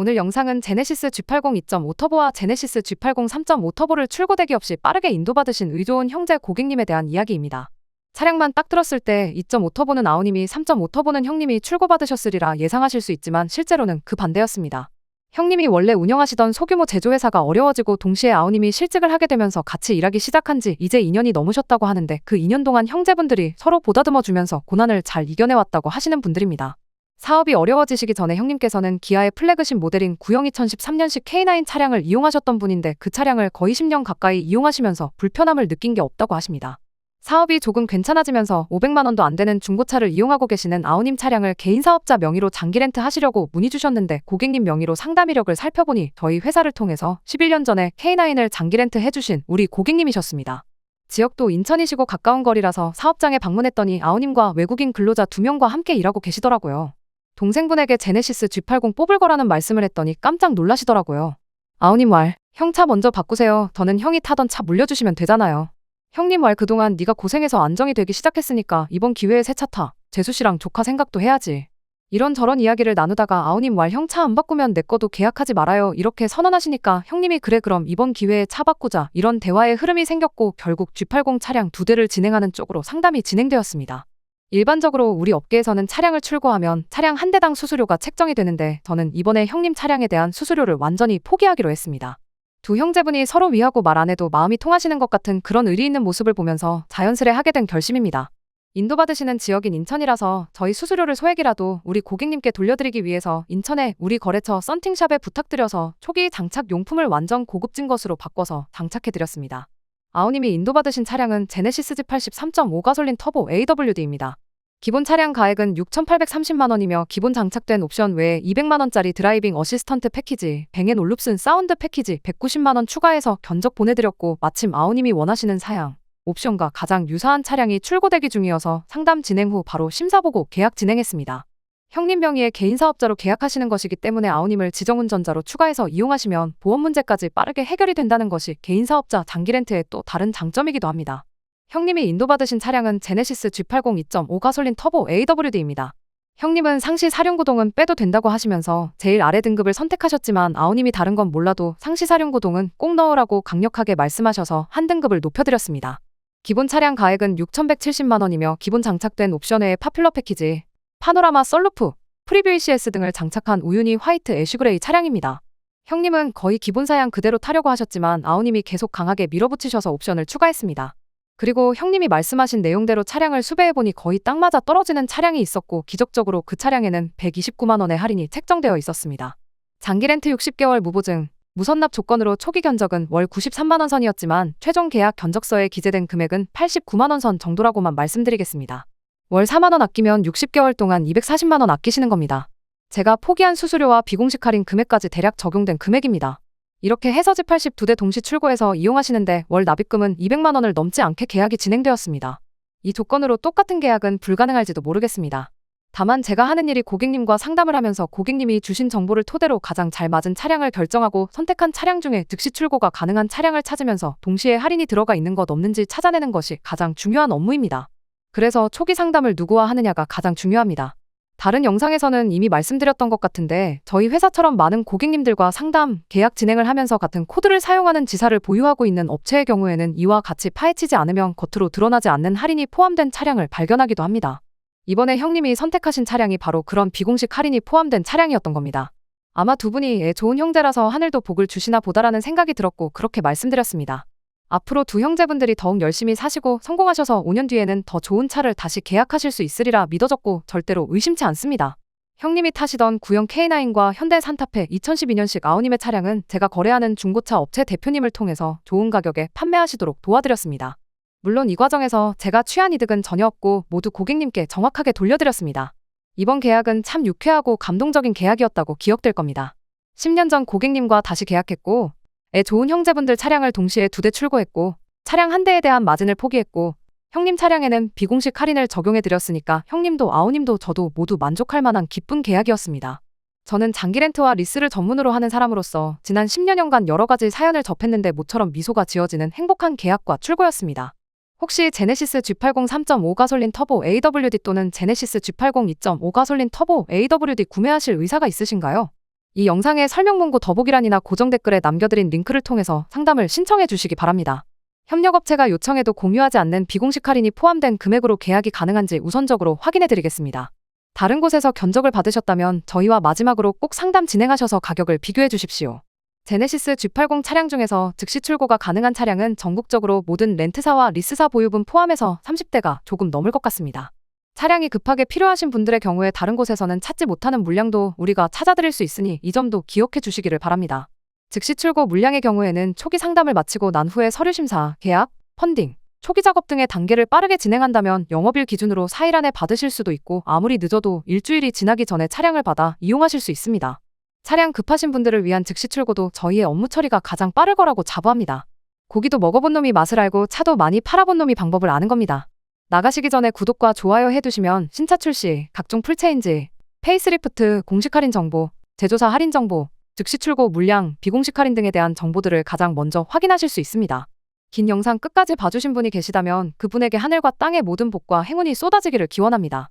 오늘 영상은 제네시스 G80 2.5 터보와 제네시스 G80 3.5 터보를 출고 대기 없이 빠르게 인도받으신 의좋은 형제 고객님에 대한 이야기입니다. 차량만 딱 들었을 때 2.5 터보는 아우님이 3.5 터보는 형님이 출고받으셨으리라 예상하실 수 있지만 실제로는 그 반대였습니다. 형님이 원래 운영하시던 소규모 제조회사가 어려워지고 동시에 아우님이 실직을 하게 되면서 같이 일하기 시작한 지 이제 2년이 넘으셨다고 하는데 그 2년 동안 형제분들이 서로 보다듬어 주면서 고난을 잘 이겨내왔다고 하시는 분들입니다. 사업이 어려워지시기 전에 형님께서는 기아의 플래그십 모델인 구형 2013년식 K9 차량을 이용하셨던 분인데 그 차량을 거의 10년 가까이 이용하시면서 불편함을 느낀 게 없다고 하십니다. 사업이 조금 괜찮아지면서 500만 원도 안 되는 중고차를 이용하고 계시는 아우님 차량을 개인 사업자 명의로 장기 렌트 하시려고 문의 주셨는데 고객님 명의로 상담 이력을 살펴보니 저희 회사를 통해서 11년 전에 K9을 장기 렌트 해주신 우리 고객님이셨습니다. 지역도 인천이시고 가까운 거리라서 사업장에 방문했더니 아우님과 외국인 근로자 두 명과 함께 일하고 계시더라고요. 동생분에게 제네시스 G80 뽑을 거라는 말씀을 했더니 깜짝 놀라시더라고요. 아우님 말, 형차 먼저 바꾸세요. 저는 형이 타던 차 물려주시면 되잖아요. 형님 말 그동안 네가 고생해서 안정이 되기 시작했으니까 이번 기회에 새 차 타. 재수 씨랑 조카 생각도 해야지. 이런저런 이야기를 나누다가 아우님 말형차 안 바꾸면 내 거도 계약하지 말아요. 이렇게 선언하시니까 형님이 그래 그럼 이번 기회에 차 바꾸자. 이런 대화의 흐름이 생겼고 결국 G80 차량 두 대를 진행하는 쪽으로 상담이 진행되었습니다. 일반적으로 우리 업계에서는 차량을 출고하면 차량 한 대당 수수료가 책정이 되는데 저는 이번에 형님 차량에 대한 수수료를 완전히 포기하기로 했습니다. 두 형제분이 서로 위하고 말 안 해도 마음이 통하시는 것 같은 그런 의리 있는 모습을 보면서 자연스레 하게 된 결심입니다. 인도받으시는 지역인 인천이라서 저희 수수료를 소액이라도 우리 고객님께 돌려드리기 위해서 인천에 우리 거래처 썬팅샵에 부탁드려서 초기 장착 용품을 완전 고급진 것으로 바꿔서 장착해드렸습니다. 아우님이 인도받으신 차량은 제네시스 G80 3.5 가솔린 터보 AWD입니다. 기본 차량 가액은 6,830만원이며 기본 장착된 옵션 외에 200만원짜리 드라이빙 어시스턴트 패키지, 뱅앤 올룹슨 사운드 패키지 190만원 추가해서 견적 보내드렸고 마침 아우님이 원하시는 사양, 옵션과 가장 유사한 차량이 출고되기 중이어서 상담 진행 후 바로 심사 보고 계약 진행했습니다. 형님 명의의 개인 사업자로 계약하시는 것이기 때문에 아우님을 지정운전자로 추가해서 이용하시면 보험 문제까지 빠르게 해결이 된다는 것이 개인 사업자 장기 렌트의 또 다른 장점이기도 합니다. 형님이 인도받으신 차량은 제네시스 G80 2.5 가솔린 터보 AWD입니다. 형님은 상시 사륜구동은 빼도 된다고 하시면서 제일 아래 등급을 선택하셨지만 아우님이 다른 건 몰라도 상시 사륜구동은 꼭 넣으라고 강력하게 말씀하셔서 한 등급을 높여드렸습니다. 기본 차량 가액은 6,170만 원이며 기본 장착된 옵션 외에 파퓰러 패키지, 파노라마 썰루프, 프리뷰 ECS 등을 장착한 우유니 화이트 애쉬그레이 차량입니다. 형님은 거의 기본 사양 그대로 타려고 하셨지만 아우님이 계속 강하게 밀어붙이셔서 옵션을 추가했습니다. 그리고 형님이 말씀하신 내용대로 차량을 수배해보니 거의 딱 맞아 떨어지는 차량이 있었고 기적적으로 그 차량에는 129만원의 할인이 책정되어 있었습니다. 장기 렌트 60개월 무보증, 무선납 조건으로 초기 견적은 월 93만원 선이었지만 최종 계약 견적서에 기재된 금액은 89만원 선 정도라고만 말씀드리겠습니다. 월 4만원 아끼면 60개월 동안 240만원 아끼시는 겁니다. 제가 포기한 수수료와 비공식 할인 금액까지 대략 적용된 금액입니다. 이렇게 해서 G80 두대 동시 출고해서 이용하시는데 월 납입금은 200만 원을 넘지 않게 계약이 진행되었습니다. 이 조건으로 똑같은 계약은 불가능할지도 모르겠습니다. 다만 제가 하는 일이 고객님과 상담을 하면서 고객님이 주신 정보를 토대로 가장 잘 맞은 차량을 결정하고 선택한 차량 중에 즉시 출고가 가능한 차량을 찾으면서 동시에 할인이 들어가 있는 것 없는지 찾아내는 것이 가장 중요한 업무입니다. 그래서 초기 상담을 누구와 하느냐가 가장 중요합니다. 다른 영상에서는 이미 말씀드렸던 것 같은데 저희 회사처럼 많은 고객님들과 상담, 계약 진행을 하면서 같은 코드를 사용하는 지사를 보유하고 있는 업체의 경우에는 이와 같이 파헤치지 않으면 겉으로 드러나지 않는 할인이 포함된 차량을 발견하기도 합니다. 이번에 형님이 선택하신 차량이 바로 그런 비공식 할인이 포함된 차량이었던 겁니다. 아마 두 분이 애 좋은 형제라서 하늘도 복을 주시나 보다라는 생각이 들었고 그렇게 말씀드렸습니다. 앞으로 두 형제분들이 더욱 열심히 사시고 성공하셔서 5년 뒤에는 더 좋은 차를 다시 계약하실 수 있으리라 믿어졌고 절대로 의심치 않습니다. 형님이 타시던 구형 K9과 현대 산타페 2012년식 아우님의 차량은 제가 거래하는 중고차 업체 대표님을 통해서 좋은 가격에 판매하시도록 도와드렸습니다. 물론 이 과정에서 제가 취한 이득은 전혀 없고 모두 고객님께 정확하게 돌려드렸습니다. 이번 계약은 참 유쾌하고 감동적인 계약이었다고 기억될 겁니다. 10년 전 고객님과 다시 계약했고 애 좋은 형제분들 차량을 동시에 두 대 출고했고 차량 한 대에 대한 마진을 포기했고 형님 차량에는 비공식 할인을 적용해 드렸으니까 형님도 아우님도 저도 모두 만족할 만한 기쁜 계약이었습니다. 저는 장기 렌트와 리스를 전문으로 하는 사람으로서 지난 10년여간 여러 가지 사연을 접했는데 모처럼 미소가 지어지는 행복한 계약과 출고였습니다. 혹시 제네시스 G80 3.5 가솔린 터보 AWD 또는 제네시스 G80 2.5 가솔린 터보 AWD 구매하실 의사가 있으신가요? 이 영상의 설명 문구 더보기란이나 고정 댓글에 남겨드린 링크를 통해서 상담을 신청해 주시기 바랍니다. 협력업체가 요청해도 공유하지 않는 비공식 할인이 포함된 금액으로 계약이 가능한지 우선적으로 확인해 드리겠습니다. 다른 곳에서 견적을 받으셨다면 저희와 마지막으로 꼭 상담 진행하셔서 가격을 비교해 주십시오. 제네시스 G80 차량 중에서 즉시 출고가 가능한 차량은 전국적으로 모든 렌트사와 리스사 보유분 포함해서 30대가 조금 넘을 것 같습니다. 차량이 급하게 필요하신 분들의 경우에 다른 곳에서는 찾지 못하는 물량도 우리가 찾아드릴 수 있으니 이 점도 기억해 주시기를 바랍니다. 즉시 출고 물량의 경우에는 초기 상담을 마치고 난 후에 서류 심사, 계약, 펀딩, 초기 작업 등의 단계를 빠르게 진행한다면 영업일 기준으로 4일 안에 받으실 수도 있고 아무리 늦어도 일주일이 지나기 전에 차량을 받아 이용하실 수 있습니다. 차량 급하신 분들을 위한 즉시 출고도 저희의 업무 처리가 가장 빠를 거라고 자부합니다. 고기도 먹어본 놈이 맛을 알고 차도 많이 팔아본 놈이 방법을 아는 겁니다. 나가시기 전에 구독과 좋아요 해두시면 신차 출시, 각종 풀체인지, 페이스리프트, 공식 할인 정보, 제조사 할인 정보, 즉시 출고 물량, 비공식 할인 등에 대한 정보들을 가장 먼저 확인하실 수 있습니다. 긴 영상 끝까지 봐주신 분이 계시다면 그분에게 하늘과 땅의 모든 복과 행운이 쏟아지기를 기원합니다.